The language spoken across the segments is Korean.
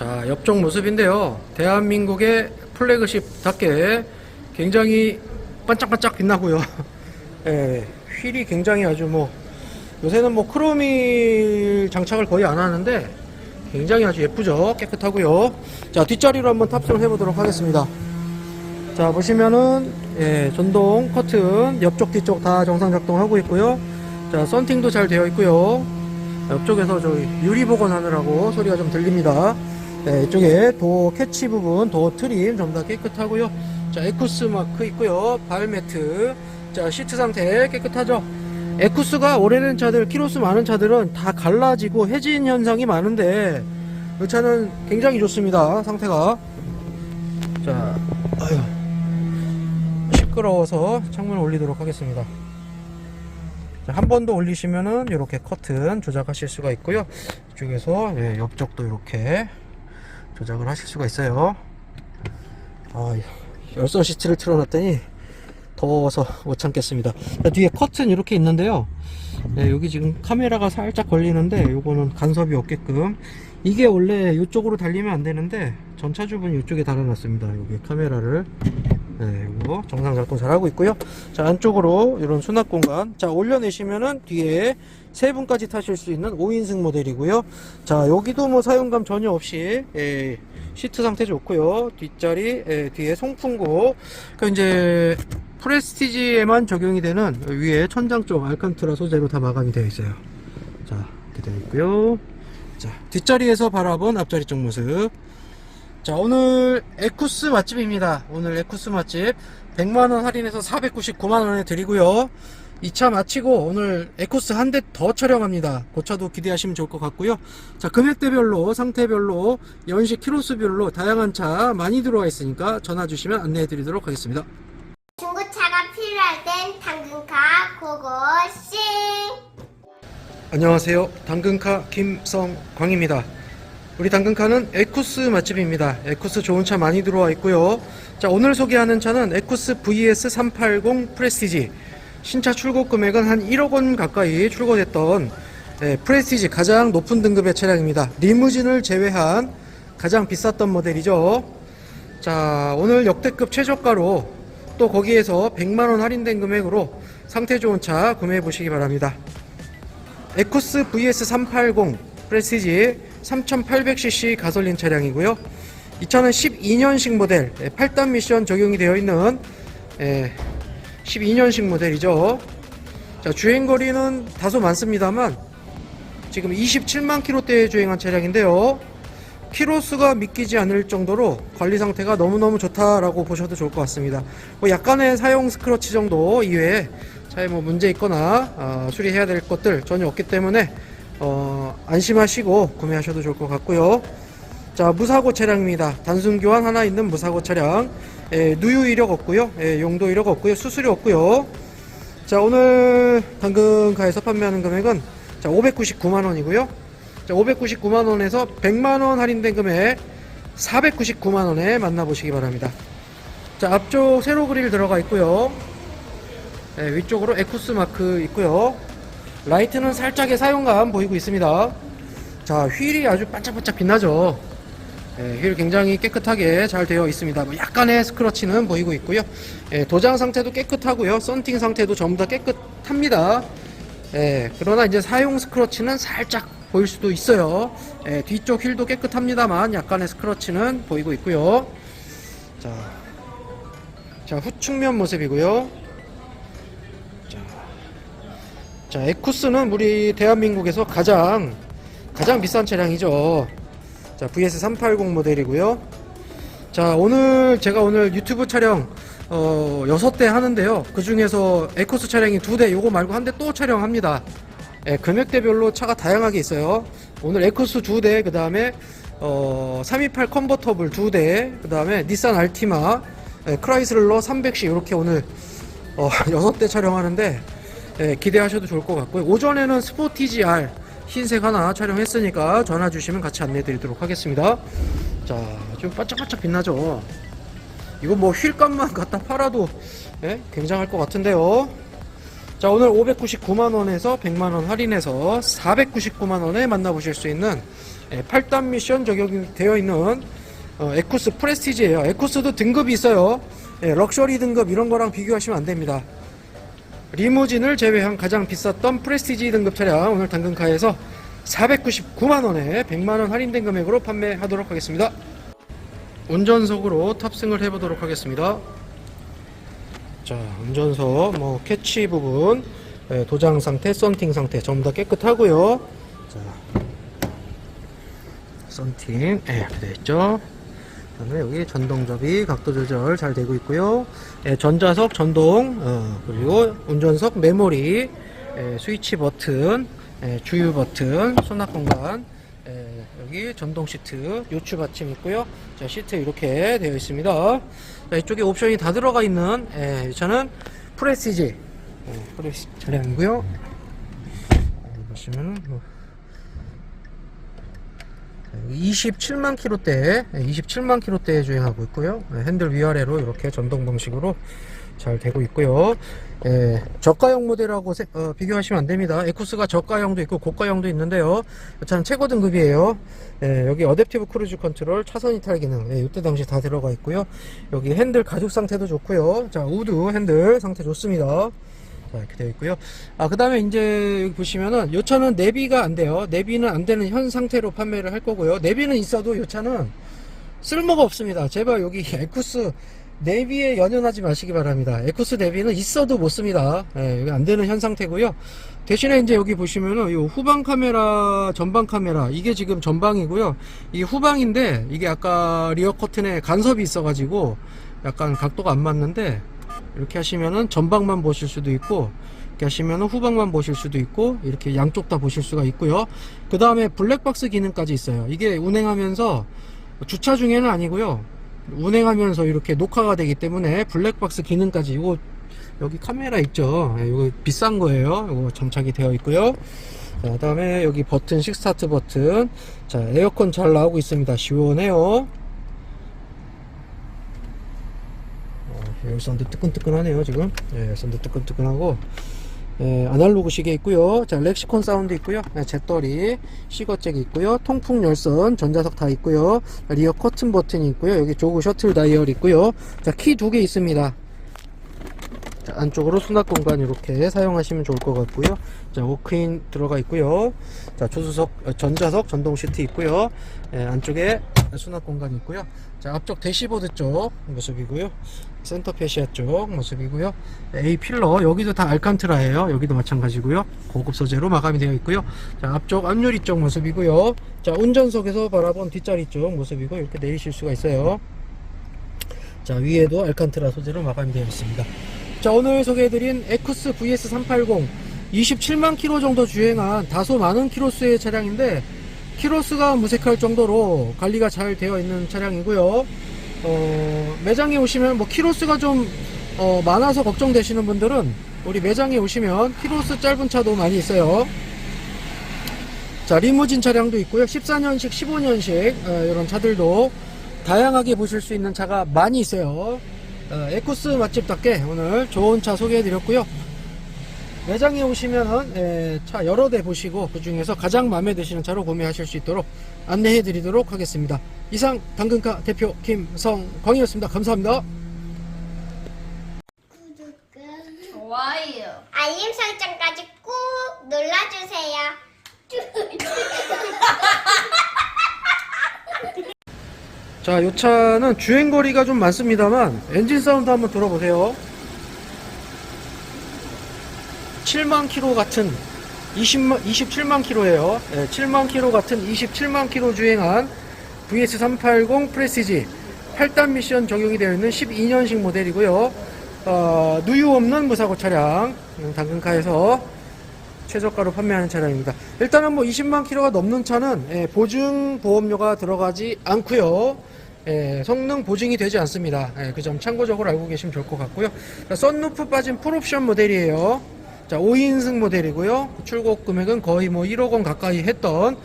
자, 옆쪽 모습인데요. 대한민국의 플래그십답게 굉장히 반짝반짝 빛나고요. 예, 휠이 굉장히 아주 뭐 요새는 뭐 크로미 장착을 거의 안 하는데 굉장히 아주 예쁘죠. 깨끗하고요. 자, 뒷자리로 한번 탑승을 해보도록 하겠습니다. 자, 보시면은 예, 전동 커튼 옆쪽 뒤쪽 다 정상 작동하고 있고요. 자, 썬팅도 잘 되어 있고요. 옆쪽에서 저기 유리 복원하느라고 소리가 좀 들립니다. 네, 이쪽에 도 캐치 부분, 도 트림 다 깨끗하고요. 자, 에쿠스 마크 있고요. 발 매트. 자, 시트 상태 깨끗하죠. 에쿠스가 오래된 차들, 키로수 많은 차들은 다 갈라지고 해진 현상이 많은데 이 차는 굉장히 좋습니다. 상태가. 자, 아유. 시끄러워서 창문을 올리도록 하겠습니다. 한 번 더 올리시면은 이렇게 커튼 조작하실 수가 있고요. 이쪽에서 예, 옆쪽도 이렇게 조작을 하실 수가 있어요. 아, 열선 시트를 틀어놨더니 더워서 못 참겠습니다. 자, 뒤에 커튼 이렇게 있는데요. 네, 여기 지금 카메라가 살짝 걸리는데 요거는 간섭이 없게끔 이게 원래 이쪽으로 달리면 안 되는데 전차주분 이쪽에 달아놨습니다. 여기 카메라를 네, 정상 작동 잘 하고 있고요. 자, 안쪽으로 이런 수납 공간. 자, 올려내시면은 뒤에 세 분까지 타실 수 있는 5인승 모델이고요. 자, 여기도 뭐 사용감 전혀 없이 예, 시트 상태 좋고요. 뒷자리 예, 뒤에 송풍구. 그러니까 이제 프레스티지에만 적용이 되는 위에 천장 쪽 알칸트라 소재로 다 마감이 되어 있어요. 자, 이렇게 되어 있고요. 자, 뒷자리에서 바라본 앞자리 쪽 모습. 자 오늘 에쿠스 맛집입니다. 오늘 에쿠스 맛집. 100만원 할인해서 499만원에 드리고요. 이차 마치고 오늘 에쿠스 한 대 더 촬영합니다. 그 차도 기대하시면 좋을 것 같고요. 자 금액대별로 상태별로 연식 키로수별로 다양한 차 많이 들어와 있으니까 전화 주시면 안내해 드리도록 하겠습니다. 중고차가 필요할 땐 당근카 고고싱! 안녕하세요. 당근카 김성광입니다 우리 당근카는 에쿠스 맛집입니다. 에쿠스 좋은 차 많이 들어와 있고요. 자, 오늘 소개하는 차는 에쿠스 VS 380 프레스티지. 신차 출고 금액은 한 1억 원 가까이 출고됐던 예, 프레스티지 가장 높은 등급의 차량입니다. 리무진을 제외한 가장 비쌌던 모델이죠. 자, 오늘 역대급 최저가로 또 거기에서 100만 원 할인된 금액으로 상태 좋은 차 구매해 보시기 바랍니다. 에쿠스 VS 380 프레스티지 3800cc 가솔린 차량이고요. 이 차는 12년식 모델 8단 미션 적용이 되어 있는 예, 12년식 모델이죠. 자, 주행 거리는 다소 많습니다만 지금 27만 킬로대에 주행한 차량인데요. 키로수가 믿기지 않을 정도로 관리 상태가 너무너무 좋다라고 보셔도 좋을 것 같습니다. 뭐 약간의 사용 스크러치 정도 이외에 차에 뭐 문제 있거나 어, 수리해야 될 것들 전혀 없기 때문에 어, 안심하시고 구매하셔도 좋을 것 같고요. 자, 무사고 차량입니다. 단순 교환 하나 있는 무사고 차량. 예, 누유 이력 없고요. 예, 용도 이력 없고요. 수수료 없고요. 자, 오늘 당근가에서 판매하는 금액은 자, 599만 원이고요. 자, 599만 원에서 100만 원 할인된 금액 499만 원에 만나보시기 바랍니다. 자, 앞쪽 세로 그릴 들어가 있고요. 예, 위쪽으로 에쿠스 마크 있고요. 라이트는 살짝의 사용감 보이고 있습니다. 자, 휠이 아주 반짝반짝 빛나죠. 예, 휠 굉장히 깨끗하게 잘 되어 있습니다. 뭐 약간의 스크러치는 보이고 있고요. 예, 도장 상태도 깨끗하고요. 썬팅 상태도 전부 다 깨끗합니다. 예, 그러나 이제 사용 스크러치는 살짝 보일 수도 있어요. 예, 뒤쪽 휠도 깨끗합니다만 약간의 스크러치는 보이고 있고요. 자, 자 후측면 모습이고요. 자, 에쿠스는 우리 대한민국에서 가장 가장 비싼 차량이죠. 자, VS 380 모델이고요. 자, 오늘 제가 오늘 유튜브 촬영 어, 6대 하는데요. 그 중에서 에쿠스 차량이 2대, 요거 말고 한 대 또 촬영합니다. 예, 금액대별로 차가 다양하게 있어요. 오늘 에쿠스 2대, 그 다음에 어, 328 컨버터블 2대, 그 다음에 닛산 알티마, 예, 크라이슬러 300시 이렇게 오늘 어, 6대 촬영하는데 예, 기대하셔도 좋을 것 같고요. 오전에는 스포티지 R 흰색 하나 촬영했으니까 전화 주시면 같이 안내 드리도록 하겠습니다. 자, 좀 반짝반짝 빛나죠? 이거 뭐 휠값만 갖다 팔아도 예? 굉장할 것 같은데요. 자, 오늘 599만원에서 100만원 할인해서 499만원에 만나보실 수 있는 예, 8단 미션 적용이 되어 있는 어, 에쿠스 프레스티지예요. 에쿠스도 등급이 있어요. 예, 럭셔리 등급 이런 거랑 비교하시면 안 됩니다. 리무진을 제외한 가장 비쌌던 프레스티지 등급 차량 오늘 당근카에서 499만 원에 100만 원 할인된 금액으로 판매하도록 하겠습니다. 운전석으로 탑승을 해보도록 하겠습니다. 자, 운전석 뭐 캐치 부분, 예, 도장 상태, 썬팅 상태 전부 다 깨끗하고요. 자, 썬팅, 예, 이렇게 되어 있죠. 그 다음에 여기 전동 접이 각도 조절 잘 되고 있고요. 예, 전자석 전동, 어, 그리고 운전석 메모리, 예, 스위치 버튼, 예, 주유 버튼, 수납 공간, 예, 여기 전동 시트, 요추 받침 있고요. 자, 시트 이렇게 되어 있습니다. 자, 이쪽에 옵션이 다 들어가 있는 예, 이 차는 프레시지 예, 프레시 차량이고요. 여기 보시면은 뭐 27만 킬로대, 27만 킬로대에 주행하고 있고요. 네, 핸들 위아래로 이렇게 전동 방식으로 잘 되고 있고요. 예, 저가형 모델하고 세- 어, 비교하시면 안 됩니다. 에쿠스가 저가형도 있고 고가형도 있는데요. 참 최고 등급이에요. 예, 여기 어댑티브 크루즈 컨트롤, 차선 이탈 기능, 예, 이때 당시 다 들어가 있고요. 여기 핸들 가죽 상태도 좋고요. 자, 우드 핸들 상태 좋습니다. 자, 이렇게 되어 있고요. 아, 그 다음에 이제 여기 보시면은 요 차는 내비가 안 돼요. 내비는 안 되는 현 상태로 판매를 할 거고요. 내비는 있어도 요 차는 쓸모가 없습니다. 제발 여기 에쿠스 내비에 연연하지 마시기 바랍니다. 에쿠스 내비는 있어도 못 씁니다. 예, 여기 안 되는 현 상태고요. 대신에 이제 여기 보시면은 요 후방 카메라, 전방 카메라 이게 지금 전방이고요. 이게 후방인데 이게 아까 리어 커튼에 간섭이 있어가지고 약간 각도가 안 맞는데 이렇게 하시면은 전방만 보실 수도 있고 이렇게 하시면은 후방만 보실 수도 있고 이렇게 양쪽 다 보실 수가 있고요. 그 다음에 블랙박스 기능까지 있어요. 이게 운행하면서 주차 중에는 아니고요. 운행하면서 이렇게 녹화가 되기 때문에 블랙박스 기능까지 이거 여기 카메라 있죠. 예, 이거 비싼 거예요. 이거 장착이 되어 있고요. 자, 그다음에 여기 버튼 식스타트 버튼. 자, 에어컨 잘 나오고 있습니다. 시원해요. 어, 여기 썬드 뜨끈뜨끈하네요 지금. 예, 썬드 뜨끈뜨끈하고 예, 아날로그 시계 있고요. 자 렉시콘 사운드 있고요. 예, 잿더리 시거잭이 있고요. 통풍 열선 전자석 다 있고요. 리어 커튼 버튼이 있고요. 여기 조그 셔틀 다이얼 있고요. 자 키 두 개 있습니다 자, 안쪽으로 수납 공간 이렇게 사용하시면 좋을 것 같고요. 자, 워크인 들어가 있고요. 자, 조수석, 어, 전자석 전동 시트 있고요. 예, 안쪽에 수납 공간이 있고요. 자, 앞쪽 대시보드 쪽 모습이고요. 센터 페시아 쪽 모습이고요. A 필러 여기도 다 알칸트라예요. 여기도 마찬가지고요. 고급 소재로 마감이 되어 있고요. 자, 앞쪽 앞유리 쪽 모습이고요. 자, 운전석에서 바라본 뒷자리 쪽 모습이고 이렇게 내리실 수가 있어요. 자 위에도 알칸트라 소재로 마감이 되어 있습니다 자 오늘 소개해드린 에쿠스 VS380 27만 킬로 정도 주행한 다소 많은 키로수의 차량인데 키로수가 무색할 정도로 관리가 잘 되어 있는 차량이고요. 어, 매장에 오시면 뭐 키로수가 좀 어, 많아서 걱정되시는 분들은 우리 매장에 오시면 키로수 짧은 차도 많이 있어요. 자 리무진 차량도 있고요. 14년식 15년식 어, 이런 차들도 다양하게 보실 수 있는 차가 많이 있어요. 어, 에쿠스 맛집답게 오늘 좋은 차 소개해 드렸고요 매장에 오시면은 에, 차 여러 대 보시고 그 중에서 가장 마음에 드시는 차로 구매하실 수 있도록 안내해 드리도록 하겠습니다 이상 당근카 대표 김성광이었습니다 감사합니다 구독과 좋아요. 알림 설정까지 꾹 눌러주세요. 자, 이 차는 주행거리가 좀 많습니다만 엔진 사운드 한번 들어보세요. 7만 킬로 같은 20만, 27만 킬로예요. 7만 킬로 같은 27만 킬로 주행한 VS380 프레시지 8단 미션 적용이 되어 있는 12년식 모델이고요. 어, 누유 없는 무사고 차량 음, 당근카에서 최저가로 판매하는 차량입니다. 일단은 뭐 20만 킬로가 넘는 차는 예, 보증 보험료가 들어가지 않고요. 예, 성능 보증이 되지 않습니다. 그점 참고적으로 알고 계시면 좋을 것 같고요. 자, 썬루프 빠진 풀옵션 모델이에요. 자, 5인승 모델이고요. 출고 금액은 거의 뭐 1억 원 가까이 했던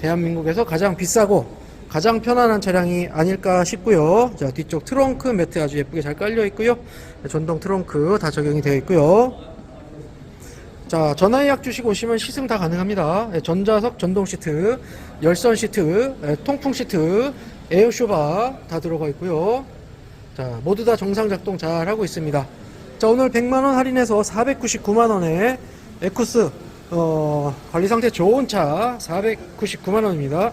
대한민국에서 가장 비싸고 가장 편안한 차량이 아닐까 싶고요. 자, 뒤쪽 트렁크 매트 아주 예쁘게 잘 깔려 있고요. 전동 트렁크 다 적용이 되어 있고요. 자, 전화 예약 주시고 오시면 시승 다 가능합니다. 예, 전자석 전동 시트, 열선 시트, 예, 통풍 시트, 에어쇼바 다 들어가 있고요. 자, 모두 다 정상 작동 잘 하고 있습니다. 자, 오늘 100만 원 할인해서 499만 원에 에쿠스 어, 관리 상태 좋은 차 499만 원입니다.